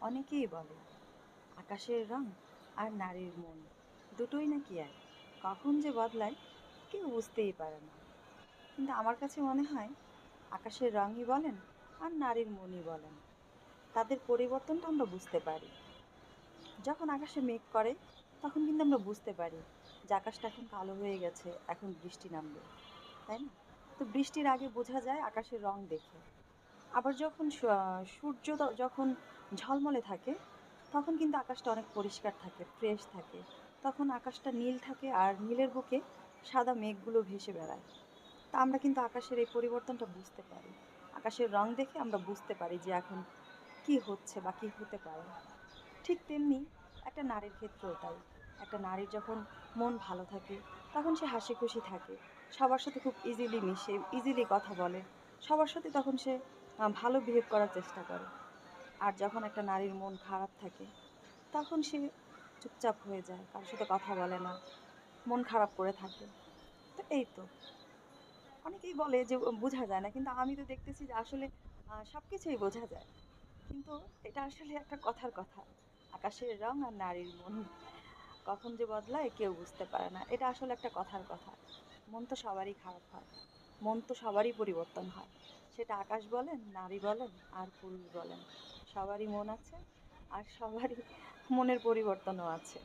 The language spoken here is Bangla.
অনেকেই বলে, আকাশের রং আর নারীর মন দুটোই নাকি এক। কখন যে বদলায় কেউ বুঝতেই পারে না। কিন্তু আমার কাছে মনে হয়, আকাশের রঙই বলেন আর নারীর মনই বলেন। তাদের পরিবর্তনটা আমরা বুঝতে পারি। যখন আকাশে মেঘ করে, তখন কিন্তু আমরা বুঝতে পারি যে আকাশটা এখন কালো হয়ে গেছে, এখন বৃষ্টি নামবে। তাই না? তো বৃষ্টির আগে বোঝা যায় আকাশের রং দেখে। আবার যখন সূর্য যখন ঝলমলে থাকে, তখন কিন্তু আকাশটা অনেক পরিষ্কার থাকে ফ্রেশ থাকে। তখন আকাশটা নীল থাকে আর নীলের বুকে সাদা মেঘগুলো ভেসে বেড়ায়। তা আমরা কিন্তু আকাশের এই পরিবর্তনটা বুঝতে পারি। আকাশের রং দেখে আমরা বুঝতে পারি যে এখন কি হচ্ছে বা কী হতে পারে। ঠিক তেমনি একটা নারীর ক্ষেত্রেও তাই। একটা নারীর যখন মন ভালো থাকে, তখন সে হাসি খুশি থাকে। সবার সাথে খুব ইজিলি মিশে ইজিলি কথা বলে। সবার সাথে তখন সে ভালো বিহেভ করার চেষ্টা করে। আর যখন একটা নারীর মন খারাপ থাকে, তখন সে চুপচাপ হয়ে যায় কারোর সাথে কথা বলে না, মন খারাপ করে থাকে। তো এই তো। অনেকেই বলে যে, বোঝা যায় না, কিন্তু আমি তো দেখতেছি যে আসলে সব কিছুই বোঝা যায়। কিন্তু এটা আসলে একটা কথার কথা, আকাশের রং আর নারীর মন। কখন যে বদলায় কেউ বুঝতে পারে না। এটা আসলে একটা কথার কথা। মন তো সবারই খারাপ হয়। মন তো সবারই পরিবর্তন হয়। সেটা আকাশ বলেন, নারী বলেন, আর পুরুষ বলেন। সবারই মন আছে আর সবারই মনের পরিবর্তনও আছে।